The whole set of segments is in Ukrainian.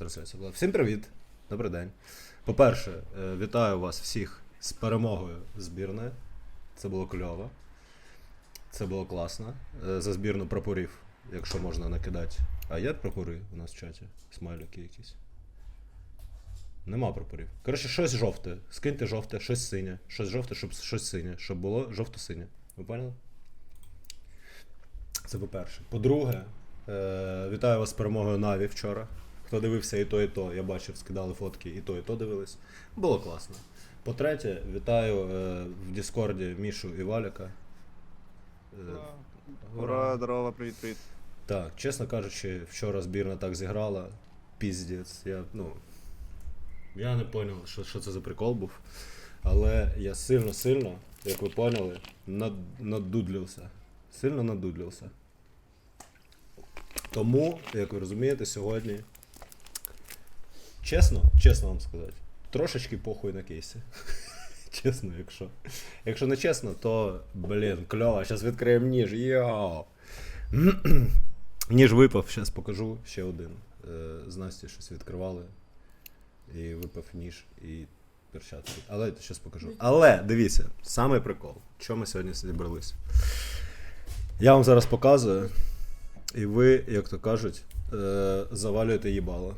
трансляція була. Всім привіт! Добрий день. По-перше, е, вітаю вас всіх з перемогою збірної. Це було кльово. Це було класно. Е, За збірну прапорів, якщо можна накидати. А є прапори у нас в чаті? Смайлики якісь. Нема прапорів. Коротше, щось жовте. Скиньте жовте, щось синє. Щось жовте, щоб щось синє. Щоб було жовто-синє. Ви поняли? Це по-перше. По-друге, е, вітаю вас з перемогою Наві вчора. Хто дивився і то, і то, я бачив, скидали фотки, і то, і то дивились. Було класно. По-третє, вітаю е, в Діскорді Мішу і Валіка. Е, Ура, здорово, привіт, привіт. так, чесно кажучи, вчора збірна так зіграла. Піздець. Я, ну, я не зрозумів, що, що це за прикол був. Але я сильно-сильно, як ви поняли, над, надудлився. Сильно надудлився. Тому, як ви розумієте, сьогодні. Чесно, чесно вам сказати, трошечки похуй на кейсі. Чесно, якщо. Якщо не чесно, то, блін, кльово, зараз відкриємо ніж. Йоу. Ніж випав, зараз покажу ще один. Е, З Насті щось відкривали. І випав ніж і перчатки. Але я зараз покажу. Але дивіться, саме прикол. Чому ми сьогодні зібрались? Я вам зараз показую, і ви, як то кажуть, е, завалюєте їбало.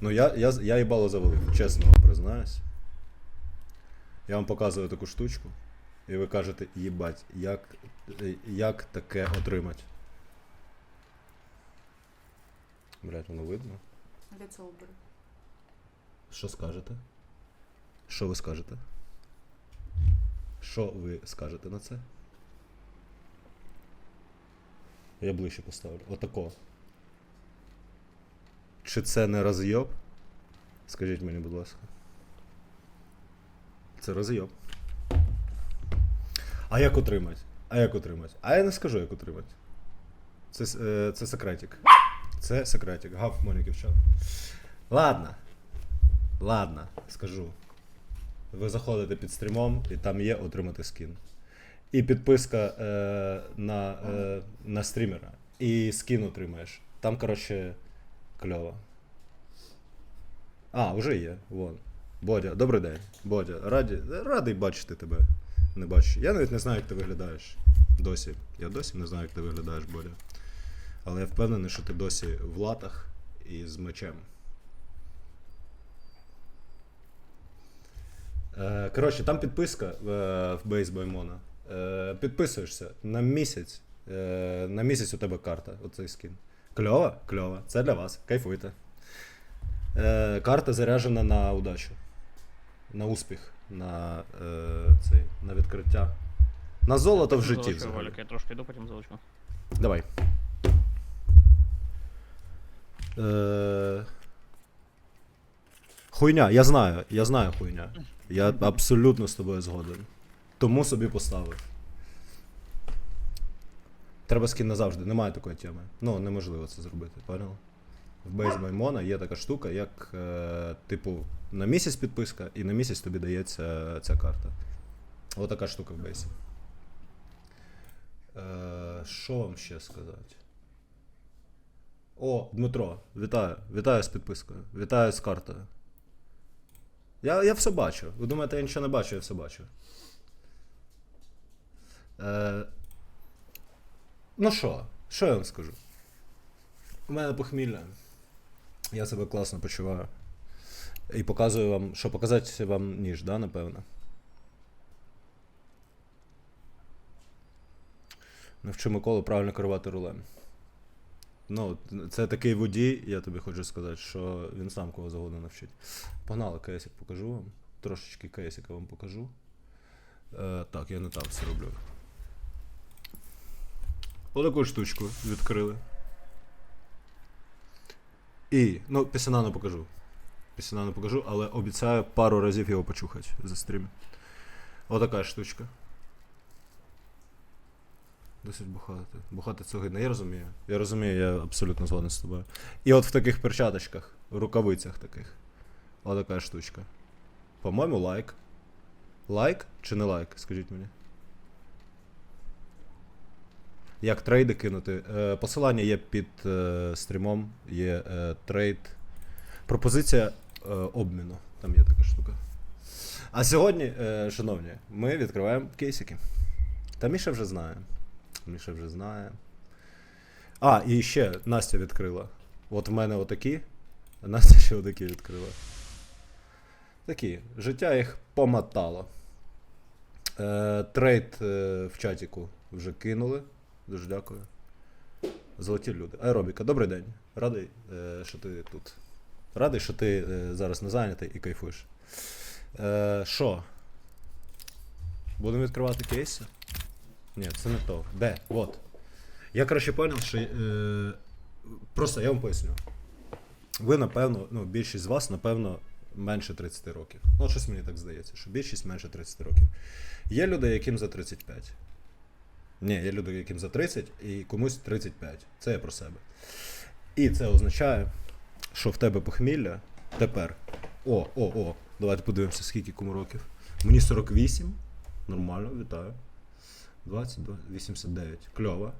Ну, я, я, я їбало завалив, чесно вам признаюсь. Я вам показую таку штучку, і ви кажете, їбать, як, як таке отримати? Блять, воно видно. Лицо убери. Що скажете? Що ви скажете? Що ви скажете на це? Я ближче поставлю. Отако. Чи це не розйоб? Скажіть мені, будь ласка. Це розйоб. А як отримати? А як отримати? А я не скажу, як отримати. Це, е, це секретик. Це секретик. Гав Моніки в. Ладно. Ладно, скажу. Ви заходите під стрімом, і там є отримати скін. І підписка е, на, е, на стрімера. І скін отримаєш. Там, коротше, кльово. А, вже є. Вон. Бодя, добрий день. Бодя, раді, радий бачити тебе. Не бачу. Я навіть не знаю, як ти виглядаєш. Досі. Я досі не знаю, як ти виглядаєш, Бодя. Але я впевнений, що ти досі в латах і з мечем. Е, Коротше, там підписка е, в Base Баймона. Е, Підписуєшся на місяць. На місяць у тебе карта, оцей скін. Кльово? Кльово. Це для вас. Кайфуйте. Е, Карта заряджена на удачу. На успіх. На, е, цей, на відкриття. На золото в житті. Залишив взагалі. Валік, я трошки йду, потім залучу. Давай. Е... Хуйня, я знаю, я знаю хуйня. Я абсолютно з тобою згоден. Тому собі поставив. Треба скін назавжди, немає такої теми. Ну, неможливо це зробити, понял? В Base Маймона є така штука, як, е, типу, на місяць підписка, і на місяць тобі дається ця карта. Отака штука в бейсі. Е, Що вам ще сказати? О, Дмитро, вітаю. Вітаю з підпискою. Вітаю з картою. Я, я все бачу. Ви думаєте, я нічого не бачу, я все бачу. Е, ну що, що я вам скажу? У мене похмілля. Я себе класно почуваю. І показую вам, що показати вам ніж, да, напевно. Навчи Миколу правильно керувати рулем. Ну, це такий водій, я тобі хочу сказати, що він сам кого завгодно навчить. Погнали, кейсик покажу вам. Трошечки кейсика вам покажу. Е, так, я не там все роблю. Отаку штучку відкрили. І, ну, після не покажу. Після не покажу, але обіцяю пару разів його почухати за стрім. Отака штучка. Досить бухати. Бухати це гидно. Я розумію. Я розумію, я абсолютно згоден з тобою. І от в таких перчаточках, в рукавицях таких. Отака штучка. По-моєму, лайк. Лайк чи не лайк, скажіть мені. Як трейди кинути? Е, посилання є під е, стрімом, є е, трейд. пропозиція обміну. Там є така штука. А сьогодні, шановні, ми відкриваємо кейсики. Та Міша вже знає. Міша вже знає. А, і ще Настя відкрила. От в мене отакі, Настя ще отакі відкрила. Такі. Життя їх помотало. Трейд в чатіку вже кинули. Дуже дякую. Золоті люди. Аеробіка, добрий день. Радий, е, що ти тут. Радий, що ти е, зараз не зайнятий і кайфуєш. Е, Що? Будемо відкривати кейси? Ні, це не то. Де? Вот. Я, коротше, понял, що. Е, просто я вам поясню. Ви, напевно, ну, більшість з вас, напевно, менше 30 років. Ну, щось мені так здається, що більшість менше 30 років. Є люди, яким за 35. Ні, є люди, яким за 30 і комусь 35. Це я про себе. І це означає, що в тебе похмілля тепер. О, о, о. Давайте подивимося, скільки кому років. Мені 48. Нормально, вітаю. 20, 89. Кльово.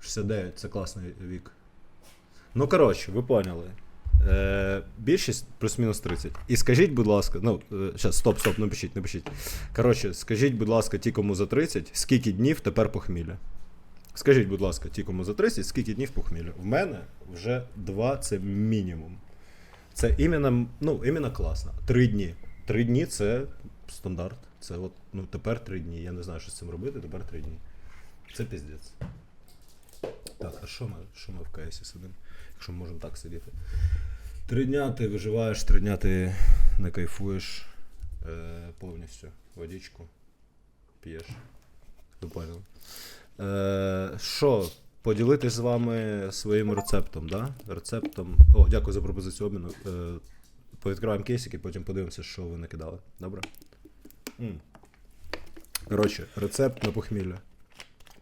69 це класний вік. Ну, коротше, ви поняли. Е, більшість плюс-мінус 30. І скажіть, будь ласка, ну, е, щас, стоп, стоп, не пишіть, не пишіть. Коротше, скажіть, будь ласка, ті, кому за 30, скільки днів тепер похмілля? Скажіть, будь ласка, ті, кому за 30, скільки днів похмілля? В мене вже 2 це мінімум. Це іменно, ну, іменно класно. Три дні. Три дні це стандарт. Це от, ну, тепер три дні. Я не знаю, що з цим робити, тепер три дні. Це піздець. Так, а що ми, що ми в КСі сидимо? Якщо ми можемо так сидіти. Три дня ти виживаєш, три дня ти не кайфуєш е, повністю. Водичку п'єш. Е, Що, поділитись з вами своїм рецептом, да? Рецептом. О, дякую за пропозицію обміну. Е, Повідкриваємо кейсики, потім подивимося, що ви накидали. Добре? М. Коротше, рецепт на похмілля.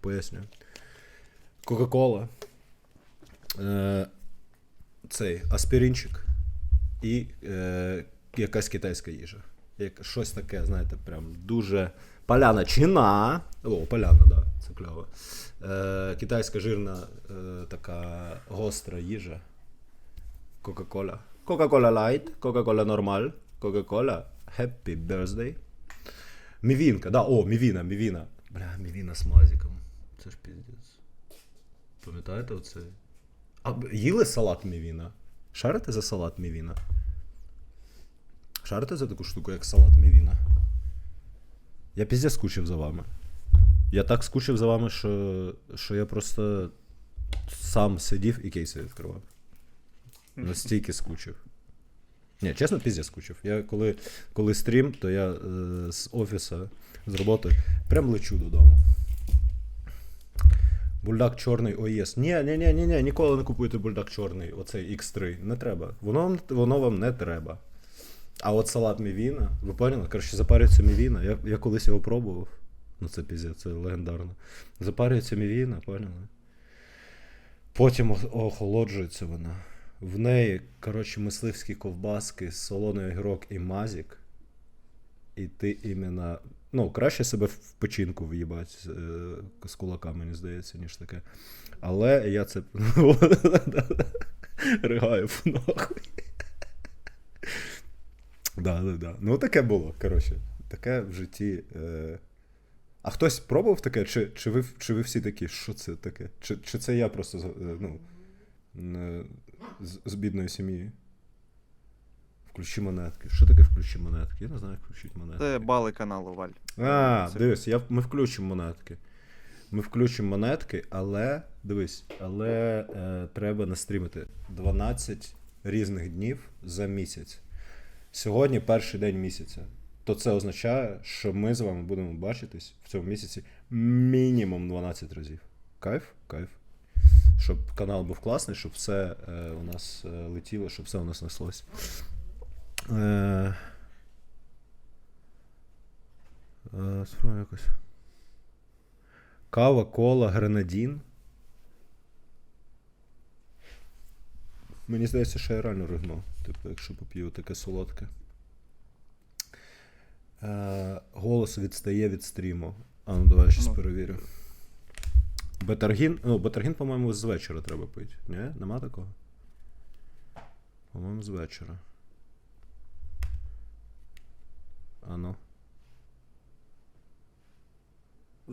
Пояснюю. Кока-кола. Е, цей аспіринчик і е, якась китайська їжа. Як щось таке, знаєте, прям дуже. Поляна чина. О, поляна, да, це кльово. Е, китайська жирна е, така гостра їжа. Кока-кола. Кока-кола Light, Кока-кола Нормаль, Кока-кола Happy Birthday. Мівінка, да, о, мівіна, мівіна. Бля, мівіна з мазиком. Це ж піздець. Пам'ятаєте оце? А їли салат мівіна? Шарите за салат мівіна? Шарите за таку штуку, як салат мівіна? Я піздець скучив за вами. Я так скучив за вами, що, що я просто сам сидів і кейси відкривав. Настільки скучив. Ні, чесно, піздець скучив. Я коли, коли стрім, то я е, з офісу, з роботи, прям лечу додому. Бульдак чорний ОЄС. Ні, ні, ні, ні, ні, ніколи не купуйте бульдак чорний, оцей X3. Не треба. Воно, вам- воно вам не треба. А от салат мівіна, ви поняли? Коротше, запарюється мівіна. Я, я колись його пробував. Ну це піздець, це легендарно. Запарюється мівіна, поняли? Потім охолоджується вона. В неї, коротше, мисливські ковбаски, солоний огірок і мазік. І ти іменно. Ну, краще себе в печінку в'їбати з, е, кулака, мені здається, ніж таке. Але я це. Ригаю нахуй. Да, да, да. Ну, таке було, коротше. Таке в житті. Е... А хтось пробував таке? Чи, чи, ви, чи ви всі такі, що це таке? Чи, чи це я просто е, ну, з, з бідної сім'ї? Включи монетки. Що таке включи монетки? Я не знаю, як включити монетки. Це бали каналу, Валь. А, Це- дивись, я, ми включимо монетки. Ми включимо монетки, але дивись, але е, треба настрімити 12 різних днів за місяць. Сьогодні перший день місяця. То це означає, що ми з вами будемо бачитись в цьому місяці мінімум 12 разів. Кайф? Кайф. Щоб канал був класний, щоб все е, у нас е, летіло, щоб все у нас неслось. Е, Е, якось. Кава, кола, гренадін. Мені здається, що я реально ригну. Типу, якщо поп'ю таке солодке. Е, голос відстає від стріму. А ну давай я щас Ну. перевірю. Бетаргін. Ну, бетаргін, по-моєму, з вечора треба пити. Ні? Нема такого? По-моєму, з вечора.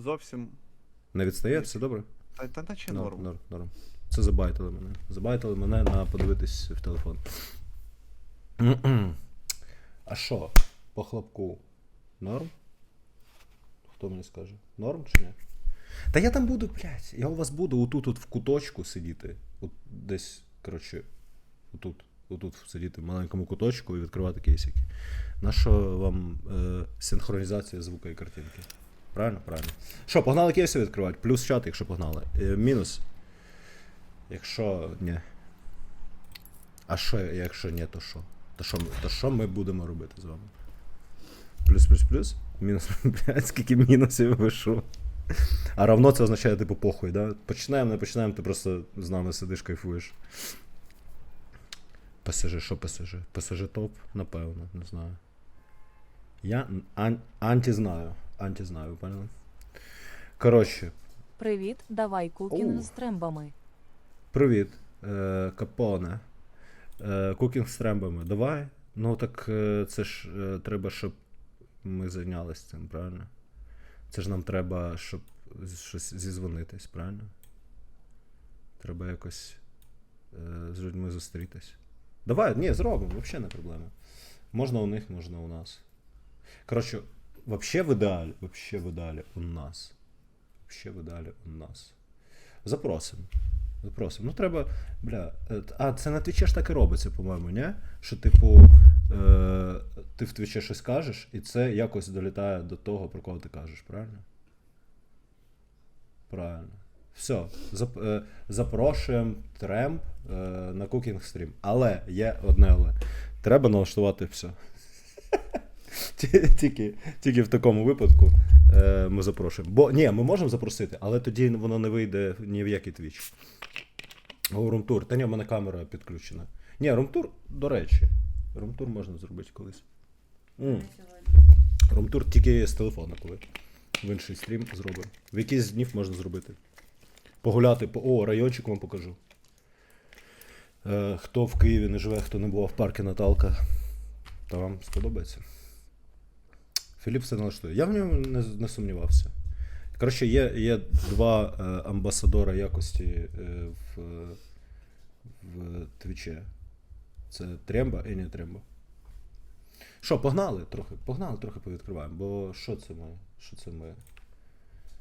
Зовсім. Не відстає, все добре? Та, та наче Норм, норм. норм, норм. Це забайтили мене. Забайтили мене на подивитись в телефон. а що? По хлопку? Норм? Хто мені скаже? Норм чи ні? Та я там буду, блядь, я у вас буду отут от в куточку сидіти. От десь, коротше, отут, отут сидіти в маленькому куточку і відкривати кейсики. Нащо вам е, синхронізація звука і картинки? Правильно? Правильно. Що, погнали кейси відкривати? Плюс чат, якщо погнали. Е, мінус. Якщо ні. А що, якщо ні, то що? То що, то що ми будемо робити з вами? Плюс, плюс, плюс? Мінус, блядь, скільки мінусів ви що? А равно це означає, типу, похуй, да? Починаємо, не починаємо, ти просто з нами сидиш, кайфуєш. ПСЖ, що ПСЖ? ПСЖ топ, напевно, не знаю. Я ан- анті знаю. Анті знаю, ви поняли? Коротше, Привіт, давай кукінг з трембами. Привіт, е, Капоне. Е, кукінг з трембами. Давай. Ну так е, це ж е, треба, щоб ми зайнялися цим, правильно? Це ж нам треба, щоб щось зізвонитись, правильно? Треба якось е, з людьми зустрітись. Давай, ні, зробимо, взагалі не проблема. Можна у них, можна у нас. Коротше, вообще в ідеалі, вообще в ідеалі у нас. Вообще в ідеалі у нас. Запросимо. Запросимо. Ну треба. Бля. А це на твічі ж так і робиться, по-моєму, ні? Що, типу, е, ти в твічі щось кажеш, і це якось долітає до того, про кого ти кажеш, правильно? Правильно. Все. Зап, е, запрошуємо тремп е, на кукінг стрім. Але є одне але. Треба налаштувати все. Ті- Тільки, тільки в такому випадку е, ми запрошуємо. Бо ні, ми можемо запросити, але тоді воно не вийде ні в який твіч. Румтур. Та ні, в мене камера підключена. Ні, румтур, до речі. Румтур можна зробити колись. Румтур тільки з телефона, коли. В інший стрім зробимо. В якийсь днів можна зробити. Погуляти по. О, райончик вам покажу. Е, хто в Києві не живе, хто не був в парку Наталка, то вам сподобається. Філіп все налаштує. Я в ньому не, не сумнівався. Коротше, є, є два е, амбасадора якості е, в, в Твіче. Це Тремба і не Тремба. Що, погнали трохи? Погнали трохи повідкриваємо, бо що це ми? Що це ми?